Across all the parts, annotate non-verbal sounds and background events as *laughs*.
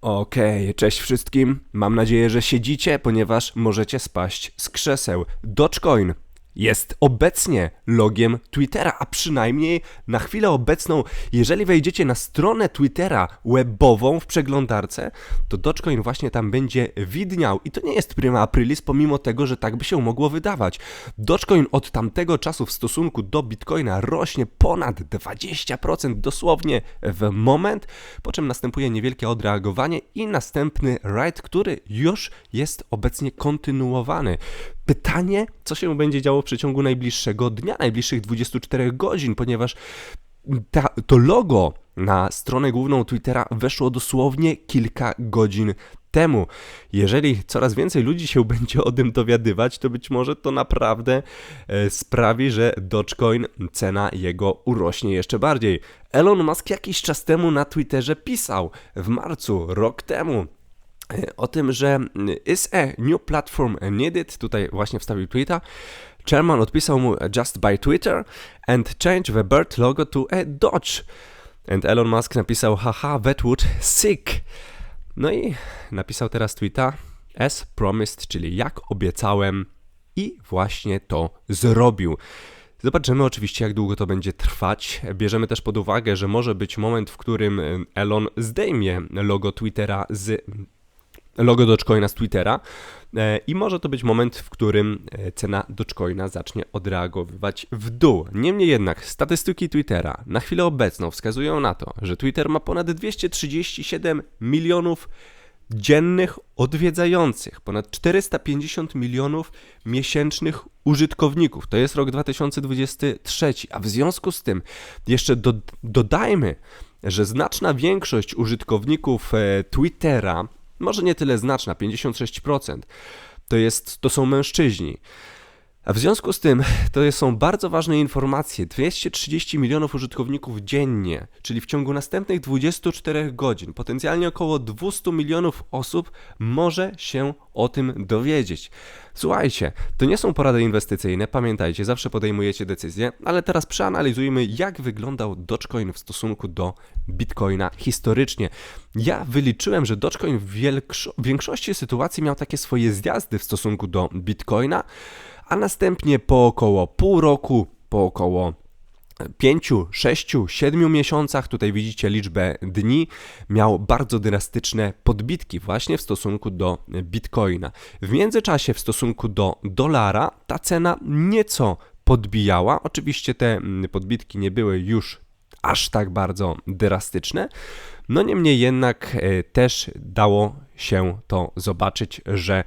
Okej, cześć wszystkim. Mam nadzieję, że siedzicie, ponieważ możecie spaść z krzeseł. Dogecoin jest obecnie logiem Twittera, a przynajmniej na chwilę obecną, jeżeli wejdziecie na stronę Twittera webową w przeglądarce, to Dogecoin właśnie tam będzie widniał. I to nie jest prima aprilis, pomimo tego, że tak by się mogło wydawać. Dogecoin od tamtego czasu w stosunku do Bitcoina rośnie ponad 20% dosłownie w moment, po czym następuje niewielkie odreagowanie i następny ride, który już jest obecnie kontynuowany. Pytanie, co się będzie działo w przeciągu najbliższego dnia, najbliższych 24 godzin, ponieważ ta, to logo na stronę główną Twittera weszło dosłownie kilka godzin temu. Jeżeli coraz więcej ludzi się *laughs* będzie o tym dowiadywać, to być może to naprawdę e, sprawi, że Dogecoin, cena jego urośnie jeszcze bardziej. Elon Musk jakiś czas temu na Twitterze pisał, w marcu, rok temu, o tym, że is a new platform needed, tutaj właśnie wstawił tweeta, Chairman odpisał mu just by Twitter and change the bird logo to a Dodge. And Elon Musk napisał haha that would sick. No i napisał teraz tweeta as promised, czyli jak obiecałem i właśnie to zrobił. Zobaczymy oczywiście, jak długo to będzie trwać. Bierzemy też pod uwagę, że może być moment, w którym Elon zdejmie logo Twittera z logo Dogecoina z Twittera e, i może to być moment, w którym e, cena Dogecoina zacznie odreagowywać w dół. Niemniej jednak statystyki Twittera na chwilę obecną wskazują na to, że Twitter ma ponad 237 milionów dziennych odwiedzających, ponad 450 milionów miesięcznych użytkowników. To jest rok 2023, a w związku z tym jeszcze do, dodajmy, że znaczna większość użytkowników e, Twittera może nie tyle znaczna, 56%, to, jest, to są mężczyźni. A w związku z tym *laughs* to są bardzo ważne informacje. 230 milionów użytkowników dziennie, czyli w ciągu następnych 24 godzin, potencjalnie około 200 milionów osób może się o tym dowiedzieć. Słuchajcie, to nie są porady inwestycyjne, pamiętajcie, zawsze podejmujecie decyzje, ale teraz przeanalizujmy, jak wyglądał Dogecoin w stosunku do Bitcoina historycznie. Ja wyliczyłem, że Dogecoin w większości sytuacji miał takie swoje zjazdy w stosunku do Bitcoina, a następnie po około pół roku, po około 5, 6, 7 miesiącach, tutaj widzicie liczbę dni, miał bardzo drastyczne podbitki właśnie w stosunku do bitcoina. W międzyczasie w stosunku do dolara ta cena nieco podbijała. Oczywiście te mm, podbitki nie były już aż tak bardzo drastyczne. No niemniej jednak e, też dało się to zobaczyć, że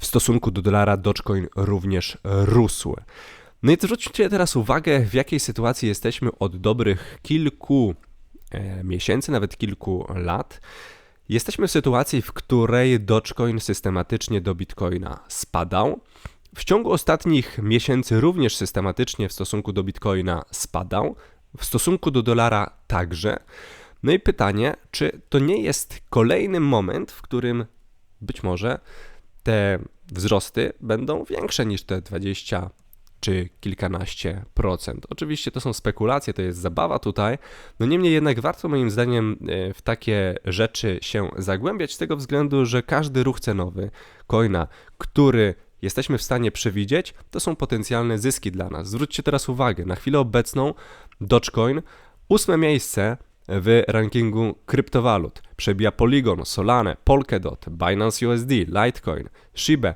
w stosunku do dolara Dogecoin również rósł. No i zwróćcie teraz uwagę, w jakiej sytuacji jesteśmy od dobrych kilku e, miesięcy, nawet kilku lat. Jesteśmy w sytuacji, w której Dogecoin systematycznie do Bitcoina spadał. W ciągu ostatnich miesięcy również systematycznie w stosunku do Bitcoina spadał, w stosunku do dolara także. No i pytanie, czy to nie jest kolejny moment, w którym być może te wzrosty będą większe niż te 20 czy kilkanaście procent. Oczywiście to są spekulacje, to jest zabawa tutaj, no niemniej jednak warto moim zdaniem e, w takie rzeczy się zagłębiać z tego względu, że każdy ruch cenowy coina, który jesteśmy w stanie przewidzieć, to są potencjalne zyski dla nas. Zwróćcie teraz uwagę, na chwilę obecną Dogecoin ósme miejsce w rankingu kryptowalut. Przebija Polygon, Solana, Polkadot, Binance USD, Litecoin, Shiba.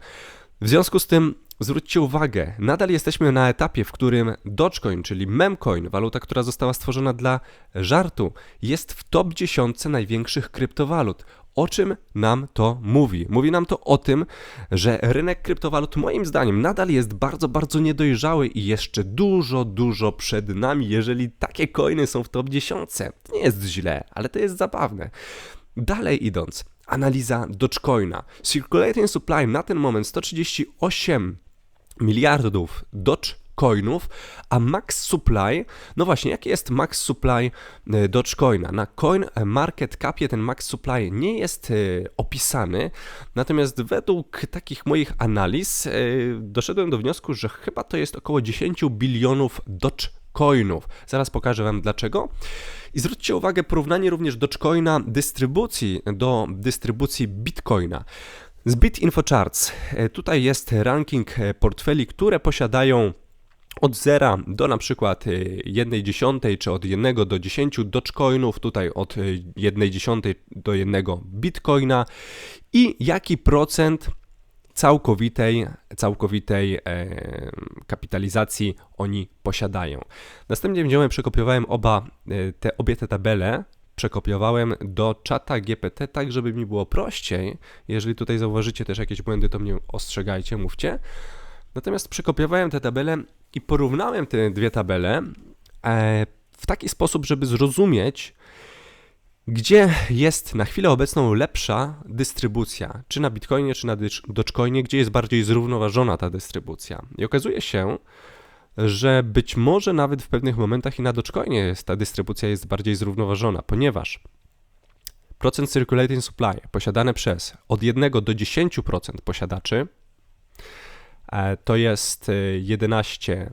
W związku z tym zwróćcie uwagę, nadal jesteśmy na etapie, w którym Dogecoin, czyli memcoin, waluta, która została stworzona dla żartu, jest w top 10 największych kryptowalut. O czym nam to mówi? Mówi nam to o tym, że rynek kryptowalut moim zdaniem nadal jest bardzo, bardzo niedojrzały i jeszcze dużo, dużo przed nami, jeżeli takie coiny są w top 10. To nie jest źle, ale to jest zabawne. Dalej idąc, analiza Dogecoina. Circulating supply na ten moment 138 miliardów Dogecoinów coinów, a max supply, no właśnie, jaki jest max supply e, Dogecoina? Na Coin Market Capie ten max supply nie jest e, opisany, natomiast według takich moich analiz e, doszedłem do wniosku, że chyba to jest około 10 bilionów Dogecoinów Dogecoinów. Zaraz pokażę Wam dlaczego. I zwróćcie uwagę, porównanie również Dogecoina dystrybucji do dystrybucji Bitcoina. Z BitInfoCharts. E, tutaj jest ranking e, portfeli, które posiadają od 0 do na przykład 1 e, dziesiątej, czy od 1 do 10 Dogecoinów, tutaj od 1 dziesiątej do 1 Bitcoina i jaki procent całkowitej, całkowitej e, kapitalizacji oni posiadają. Następnie wziąłem, przekopiowałem oba te, obie te tabele przekopiowałem do czata GPT, tak żeby mi było prościej. Jeżeli tutaj zauważycie też jakieś błędy, to mnie ostrzegajcie, mówcie. Natomiast przekopiowałem te tabele i porównałem te dwie tabele e, w taki sposób, żeby zrozumieć, gdzie jest na chwilę obecną lepsza dystrybucja, czy na Bitcoinie, czy na Dogecoinie, gdzie jest bardziej zrównoważona ta dystrybucja. I okazuje się, że być może nawet w pewnych momentach i na Dogecoinie ta dystrybucja jest bardziej zrównoważona, ponieważ procent circulating supply posiadane przez od 1 do 10% posiadaczy e, to jest 11%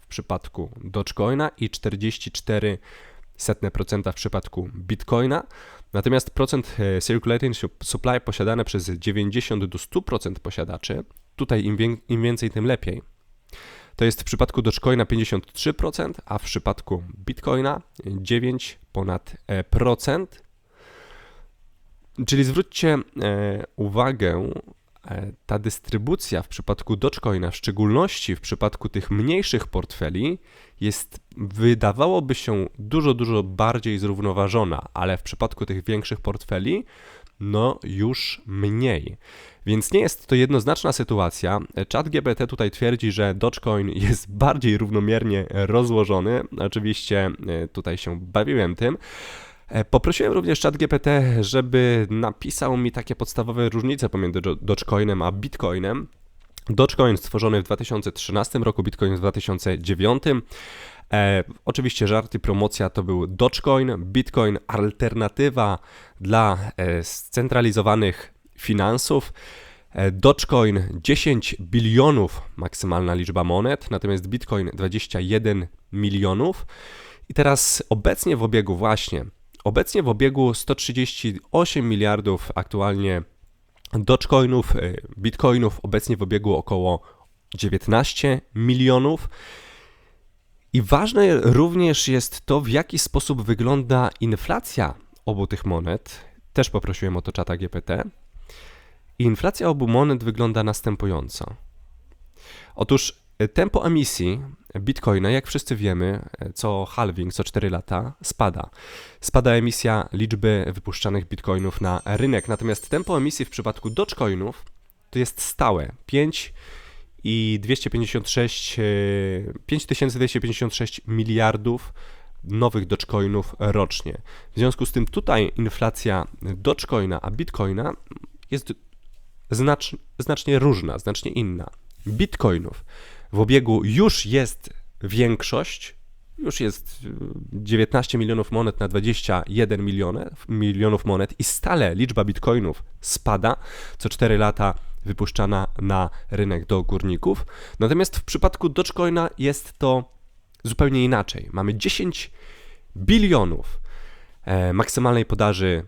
w przypadku Dogecoina i 44% w przypadku Bitcoina. Natomiast procent e, circulating supply posiadane przez 90 do 100% posiadaczy, tutaj im, im więcej, tym lepiej to jest w przypadku Dogecoina 53%, a w przypadku Bitcoina 9 ponad e, procent. Czyli zwróćcie e, uwagę, e, ta dystrybucja w przypadku Dogecoina, w szczególności w przypadku tych mniejszych portfeli, jest wydawałoby się dużo, dużo bardziej zrównoważona, ale w przypadku tych większych portfeli, no już mniej. Więc nie jest to jednoznaczna sytuacja. Chat GPT tutaj twierdzi, że Dogecoin jest *laughs* bardziej równomiernie rozłożony. Oczywiście e, tutaj się bawiłem tym. E, poprosiłem również ChatGPT, żeby napisał mi takie podstawowe różnice pomiędzy Dogecoinem a Bitcoinem. Dogecoin stworzony w 2013 roku, Bitcoin w 2009. E, oczywiście żarty, promocja to był Dogecoin, Bitcoin alternatywa dla e, scentralizowanych finansów. E, Dogecoin 10 bilionów maksymalna liczba monet, natomiast Bitcoin 21 milionów. I teraz obecnie w obiegu właśnie, obecnie w obiegu 138 miliardów aktualnie Dogecoinów, e, Bitcoinów, obecnie w obiegu około 19 milionów. I ważne również jest to, w jaki sposób wygląda inflacja obu tych monet. Też poprosiłem o to czata GPT. Inflacja obu monet wygląda następująco. Otóż e, tempo emisji Bitcoina, jak wszyscy wiemy, e, co halving, co 4 lata spada. Spada emisja liczby wypuszczanych bitcoinów na rynek, natomiast tempo emisji w przypadku Dogecoinów to jest stałe 5 i 256 5256 e, miliardów nowych Dogecoinów rocznie. W związku z tym tutaj inflacja Dogecoina a Bitcoina jest znacz, znacznie różna, znacznie inna. Bitcoinów w obiegu już jest większość, już jest 19 milionów monet na 21 miliony, milionów monet i stale liczba bitcoinów spada co 4 lata wypuszczana na rynek do górników. Natomiast w przypadku Dogecoina jest to zupełnie inaczej. Mamy 10 bilionów e, maksymalnej podaży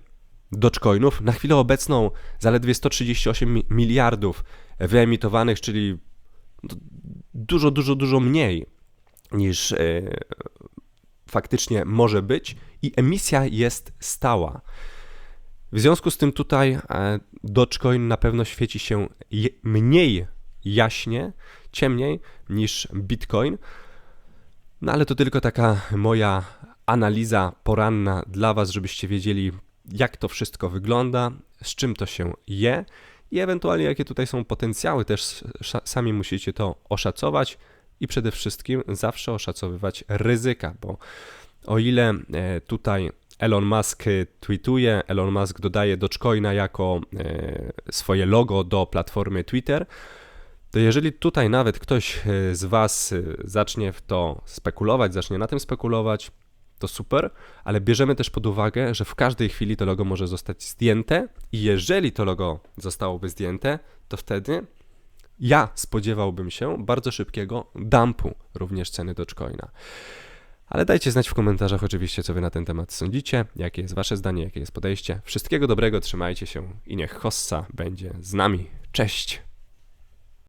Dogecoinów. Na chwilę obecną zaledwie 138 miliardów wyemitowanych, czyli dużo, dużo, dużo mniej niż e, faktycznie może być i emisja jest stała. W związku z tym tutaj e, Dogecoin na pewno świeci się mniej jaśnie, ciemniej niż Bitcoin. No ale to tylko taka moja analiza poranna dla Was, żebyście wiedzieli, jak to wszystko wygląda, z czym to się je i ewentualnie jakie tutaj są potencjały, też sami musicie to oszacować i przede wszystkim zawsze oszacowywać ryzyka, bo o ile e, tutaj Elon Musk tweetuje, Elon Musk dodaje Dogecoina jako e, swoje logo do platformy Twitter, to jeżeli tutaj nawet ktoś e, z Was zacznie w to spekulować, zacznie na tym spekulować, to super, ale bierzemy też pod uwagę, że w każdej chwili to logo może zostać zdjęte i jeżeli to logo zostałoby zdjęte, to wtedy Ja spodziewałbym się bardzo szybkiego dumpu również ceny Dogecoina. Ale dajcie znać w komentarzach oczywiście, co wy na ten temat sądzicie, jakie jest wasze zdanie, jakie jest podejście. Wszystkiego dobrego, trzymajcie się i niech Hossa będzie z nami. Cześć!